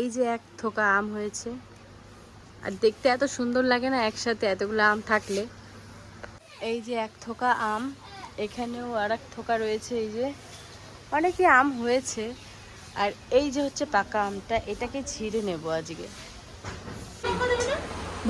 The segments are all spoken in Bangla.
এই যে এক থোকা আম হয়েছে। আর দেখতে এত সুন্দর লাগে না একসাথে এতগুলো আম থাকলে? এই যে এক থোকা আম, এখানেও আর এক থোকা রয়েছে এই যে। অনেকই আম হয়েছে। আর এই যে হচ্ছে পাকা আমটা, এটাকে ছিঁড়ে নেব আজকে।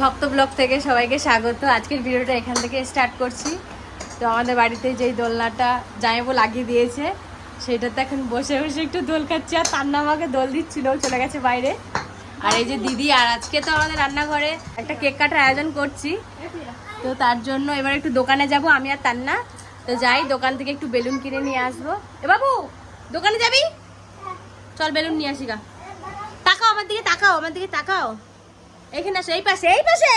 ভক্ত ব্লগ থেকে সবাইকে স্বাগত। আজকের ভিডিওটা এখান থেকে স্টার্ট করছি। তো আমাদের বাড়িতে যেই দোলনাটা জামাইবু লাগিয়ে দিয়েছে সেটাতে এখন বসে বসে একটু দোল খাচ্ছি আর তার নাম আমাকে দোল দিচ্ছিল চলে গেছে বাইরে। আর এই যে দিদি আর আজকে তো আমাদের রান্নাঘরে একটা কেক কাটার আয়োজন করছি। তো তার জন্য এবার একটু দোকানে যাব আমি আর তান্না। তো যাই, দোকান থেকে একটু বেলুন কিনে নিয়ে আসব। এ বাবু, দোকানে যাবি? চল বেলুন নিয়ে আসি গা। তাকাও আমার দিকে, তাকাও, আমার দিকে তাকাও। এখানে আসো, এই পাশে এই পাশে।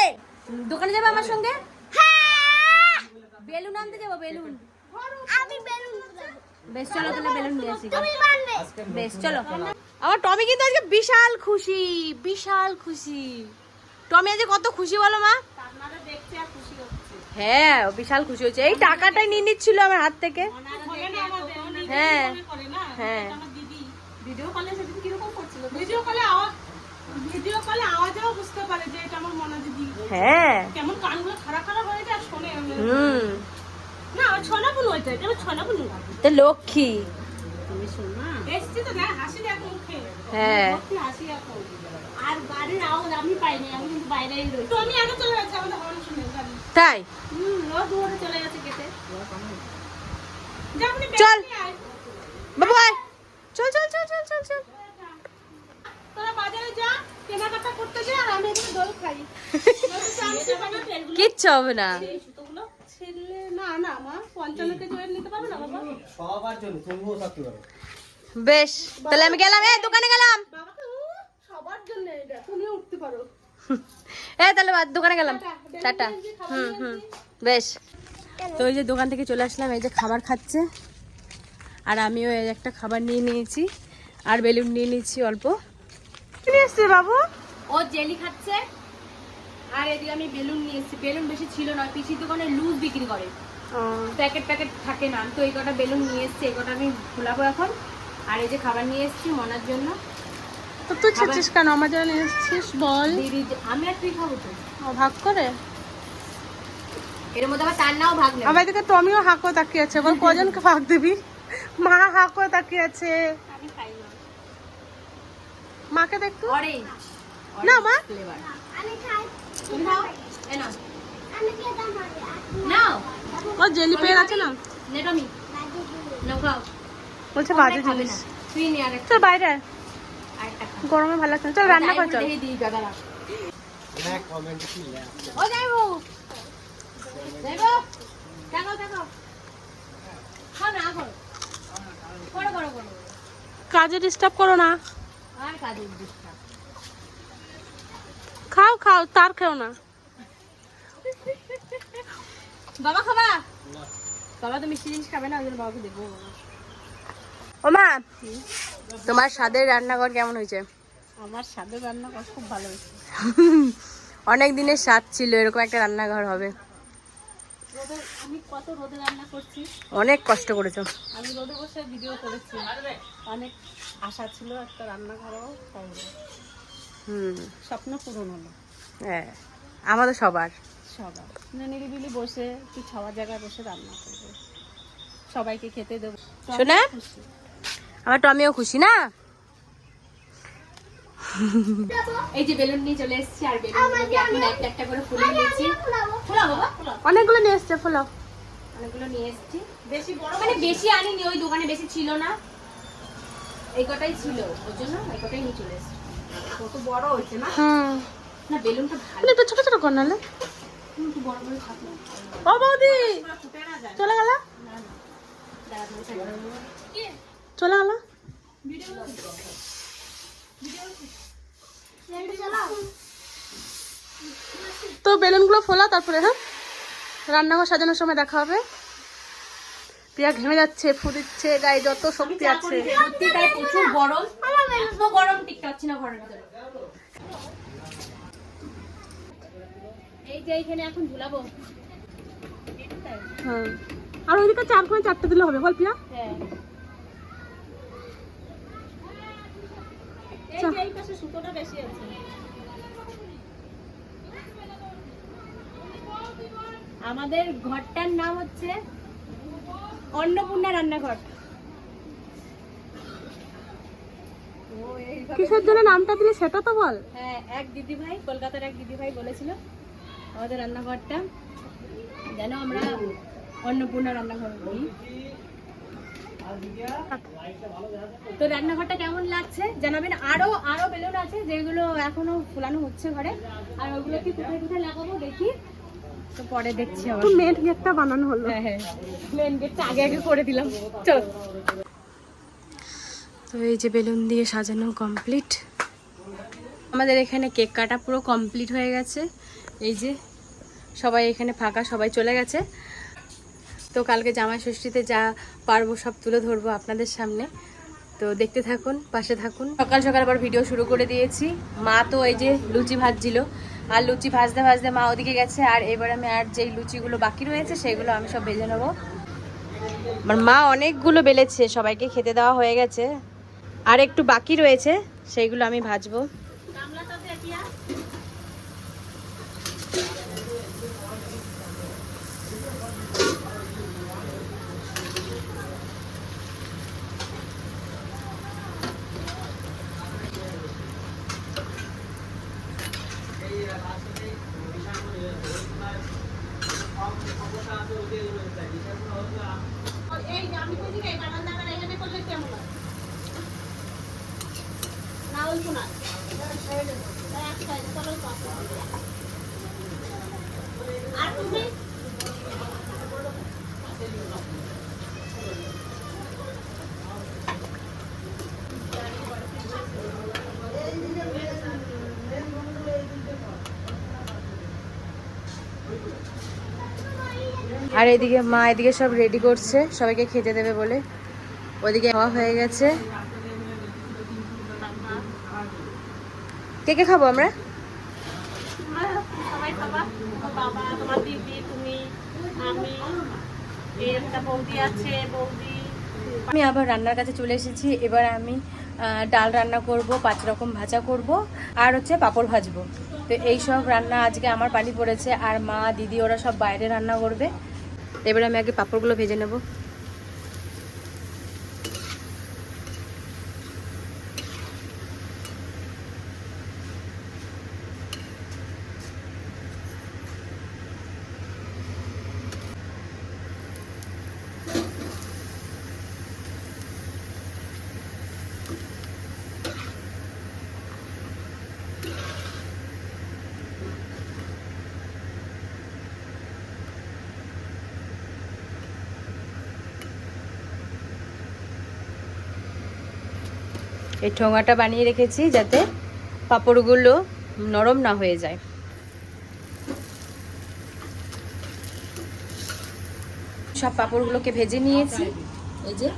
দোকানে যাবে আমার সঙ্গে? বেলুন আনতে যাব, বেলুন। আমি বেলুন বেশ চলো তাহলে বেলুন নিয়ে আসি গা। তুমি মানবে বেশ চলো। আমার টমি কিন্তু আজকে বিশাল খুশি বিশাল খুশি। টমি আজকে কত খুশি বলো মা? হ্যাঁ বিশাল খুশি হয়েছে। এই টাকাটাই নিয়ে নিচ্ছিল আমার হাত থেকে। হ্যাঁ হ্যাঁ। ভিডিও কলে সেদিন কীরকম করছিল? ভিডিও কলে আওয়াজ ভিডিও কলে আওয়াজেও বুঝতে পারে যে এটা আমার মনা দিদি হ্যাঁ। কেমন কানগুলো খারাপ খারাপ হয়ে যায় শোনে। হুম। না আমার ছনা বুন হইতে এটা ছনা বুন তো লক্ষ্মী। তুমি শোনা এসছি তো দেখ হাসি দেখ মুখে। হ্যাঁ। হাসি আর বাড়ির আওয়াজ আমি পাইনি আমি কিন্তু বাইরেই রই। তো আমি আগে চলে গেছি আমাদের হর্ন শুনে তাই? হুম চলে গেছে কেটে চল। বেরিয়ে বাবু আয়। চল চল চল চল চল চল। তোরা বাজারে যা কেনাকাটা করতে যা আর আমি এখানে দোল খাই। নয়তো আমি সেখানে তেলগুলো কিচ্ছু হবে না। ছেলে না না মা পঞ্চান্ন কেজি ওয়েট নিতে পারবে না বাবা? সবার জন্য তুমিও থাকতে পারো বেশ তাহলে আমি গেলাম এ দোকানে গেলাম। সবার জন্য এটা তুমিও উঠতে পারো। এ তাহলে বাদ দোকানে গেলাম। টাটা হুম হুম। বেশ। তো ওই যে দোকান থেকে চলে আসলাম এই যে খাবার খাচ্ছে। আর আমিও এই একটা খাবার নিয়ে নিয়েছি আর বেলুন নিয়ে নিয়েছি অল্প। কি নিয়ে এসছে বাবু? ও জেলি খাচ্ছে। আর এদিকে আমি বেলুন নিয়ে এসেছি। বেলুন বেশি ছিল না পিসির দোকানে লুজ বিক্রি করে। প্যাকেট প্যাকেট থাকে না তো এই কটা বেলুন নিয়ে এসেছি এই কটা আমি খোলাবো এখন। আর এই যে খাবার নিয়ে এসেছি মনার জন্য। তো তুই খেয়েছিস কেন? আমার জন্য নিয়ে এসেছিস? বল। দিদি আমি আর তুই খাব তো। ভাগ করে? এর মধ্যে আবার তার নাও ভাগ নেবে। আমার দিকে টমিও হাঁকো তাকিয়ে আছে। বল কজনকে ভাগ দিবি? মা হাঁকো তাকিয়ে আছে। আমি খাই না। মাকে দেখতো অরেঞ্জ না, মা। আমি খাই। তুমি খাও এ নাও। আমি খেতাম আগে নাও। ও জেলি পেয়ে গেছে না? নে নাও খাও। বলছে তোমরা বাজে জিনিস। তুই নে আর চল বাইরে। আয়। আরেকটা খা। গরমে ভালো লাগছে না। চল রান্না কর চল। দিই দাদা কমেন্ট কি ও যাইবো যাইবো দেখো দেখো। খাও না করো করো করো করো কাজে ডিস্টার্ব করো না। আর কাজের ডিস্টার্ব খাও খাও তার খেও না। বাবা খাবা? বাবা তো মিষ্টি জিনিস খাবে না ওই জন্য বাবাকে দেখব। ও মা তোমার স্বাদের রান্নাঘর কেমন হয়েছে? আমার স্বাদের রান্না করা খুব ভালো হয়েছে। অনেক দিনের স্বাদ ছিল এরকম একটা রান্নাঘর হবে। আমি কত রোদে রান্না করছি? অনেক কষ্ট করেছ। আমি রোদে বসে ভিডিও করেছি। অনেক আশা ছিল একটা রান্নাঘরও। হুম। স্বপ্ন পূরণ হলো। হ্যাঁ আমাদের সবার। সবার। নিরিবিলি বসে একটু ছাওয়ার জায়গায় বসে রান্না করব। সবাইকে খেতে দেবো। শোনা? আমার টমিও খুশি না? এই যে বেলুন নিয়ে চলে এসেছি আর এখন একটা একটা করে ফুলে নিয়েছি ফুলাও বাবা অনেকগুলো নিয়ে এসছে ফুলো অনেকগুলো নিয়ে এসেছি। বেশি বড় মানে বেশি আনিনি ওই দোকানে বেশি ছিল না। এই কটাই ছিল ওই জন্য এই কটাই নিয়ে চলে এসেছি। কত বড় হয়েছে না? হুম না বেলুনটা ভালো। ছোট ছোট কর নাহলে। একটু বড় বড় থাকল ও বৌদি! ফুটে না যায়। চলে গেল। চলে গেল? তো বেলুনগুলো ফোলা তারপরে হ্যাঁ? রান্নাঘর সাজানোর সময় দেখা হবে। প্রিয়া ঘেমে যাচ্ছে ফু দিচ্ছে গায়ে যত শক্তি আছে। সত্যি তাই প্রচুর গরম। এত গরম টিকতে পারছি না ঘরের ভিতরে। এই যে এইখানে এখন ঝুলাবো। হ্যাঁ। আর ওইদিকে চার কোণে চারটে দিলে হবে বল প্রিয়া। হ্যাঁ। এই যে এই পাশে সুতোটা বেশি আছে। আমাদের ঘরটার নাম হচ্ছে অন্নপূর্ণা রান্নাঘর। কিসের জন্য নামটা দিলে সেটা তো বল। হ্যাঁ এক দিদি ভাই কলকাতার এক দিদি ভাই বলেছিল আমাদের রান্নাঘরটা যেন আমরা অন্নপূর্ণা রান্নাঘর বলি। তো রান্নাঘরটা কেমন লাগছে জানাবেন? আরও আরও বেলুন আছে যেগুলো এখনও ফুলানো হচ্ছে ঘরে। আর ওগুলো কি কোথায় কোথায় লাগাবো দেখি। তো পরে দেখছি আবার। মেন গেটটা বানানো হলো। হ্যাঁ হ্যাঁ। মেন গেটটা আগে আগে করে দিলাম। চলো। তো এই যে বেলুন দিয়ে সাজানো কমপ্লিট আমাদের এখানে কেক কাটা পুরো কমপ্লিট হয়ে গেছে। এই যে সবাই এখানে ফাঁকা সবাই চলে গেছে। তো কালকে জামাই ষষ্ঠীতে যা পারব সব তুলে ধরবো আপনাদের সামনে। তো দেখতে থাকুন পাশে থাকুন। সকাল সকাল আবার ভিডিও শুরু করে দিয়েছি। মা তো এই যে লুচি ভাজছিল। আর লুচি ভাজতে ভাজতে মা ওদিকে গেছে, আর এবার আমি আর যেই লুচিগুলো বাকি রয়েছে সেগুলো আমি সব ভেজে নেব। আমার মা অনেকগুলো বেলেছে, সবাইকে খেতে দেওয়া হয়ে গেছে। আর একটু বাকি রয়েছে, সেইগুলো আমি ভাজবো এই যে আমি কইছি এই বারান্দাটা এখানে করলে কেমন হয় না অল্প না এক সাইড চলো আর এদিকে মা এদিকে সব রেডি করছে, সবাইকে খেতে দেবে বলে। ওদিকে খাওয়া হয়ে গেছে। কে কে খাব আমরা? বাবা, তোমার দিদি তুমি, আমি একটা বৌদি আছে, বৌদি। আমি আবার রান্নার কাছে চলে এসেছি। এবার আমি ডাল রান্না করব, পাঁচ রকম ভাজা করব, আর হচ্ছে পাঁপড় ভাজবো। তো এই সব রান্না আজকে আমার পানি পড়েছে, আর মা, দিদি, ওরা সব বাইরে রান্না করবে। এবার আমি আগে পাঁপড়গুলো ভেজে নেব। এই ঠোঙাটা বানিয়ে রেখেছি যাতে পাঁপড়গুলো নরম না হয়ে যায়। সব পাঁপড়গুলোকে ভেজে নিয়েছি, এই যে।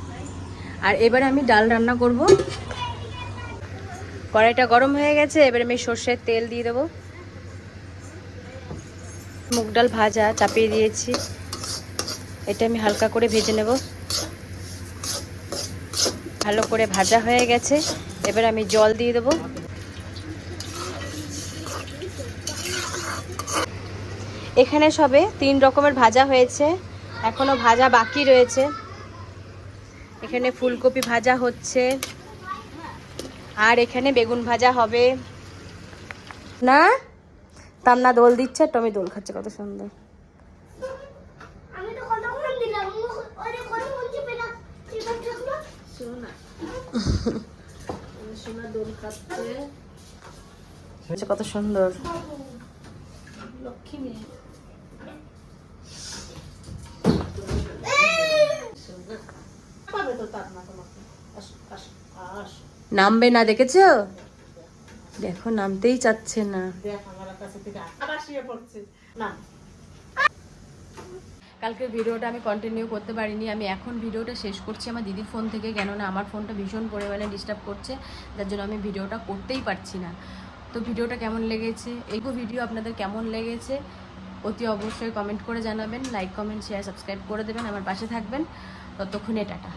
আর এবার আমি ডাল রান্না করব। কড়াইটা গরম হয়ে গেছে, এবার আমি সর্ষের তেল দিয়ে দেবো। মুগ ডাল ভাজা চাপিয়ে দিয়েছি। এটা আমি হালকা করে ভেজে নেব। ভালো করে ভাজা হয়ে গেছে। এবার আমি জল দিয়ে দেবো। এখানে সবে তিন রকমের ভাজা হয়েছে। এখনও ভাজা বাকি রয়েছে। এখানে ফুলকপি ভাজা হচ্ছে। আর এখানে বেগুন ভাজা হবে। না? তান্না দোল দিচ্ছে, টমি দোল খাচ্ছে, কত সুন্দর আমি তো কতক্ষণ দিলাম ওরে কতক্ষণ চেপে রাখ চেপে থাকল সোনা সোনা দোল খাচ্ছে আচ্ছা, কত সুন্দর। লক্ষ্মী মেয়ে। নামবে না দেখেছ? দেখো নামতেই চাচ্ছে না। দেখ আমার কাছে থেকে আবার শুয়ে পড়ছে। না কালকের ভিডিওটা আমি কন্টিনিউ করতে পারিনি, আমি এখন ভিডিওটা শেষ করছি। আমার দিদির ফোন থেকে, কেননা আমার ফোনটা ভীষণ পরিমাণে ডিস্টার্ব করছে, যার জন্য আমি ভিডিওটা করতেই পারছি না। তো ভিডিওটা কেমন লেগেছে? এই ভিডিও আপনাদের কেমন লেগেছে? অতি অবশ্যই কমেন্ট করে জানাবেন লাইক কমেন্ট শেয়ার সাবস্ক্রাইব করে দেবেন। আমার পাশে থাকবেন। ততক্ষণে টাটা।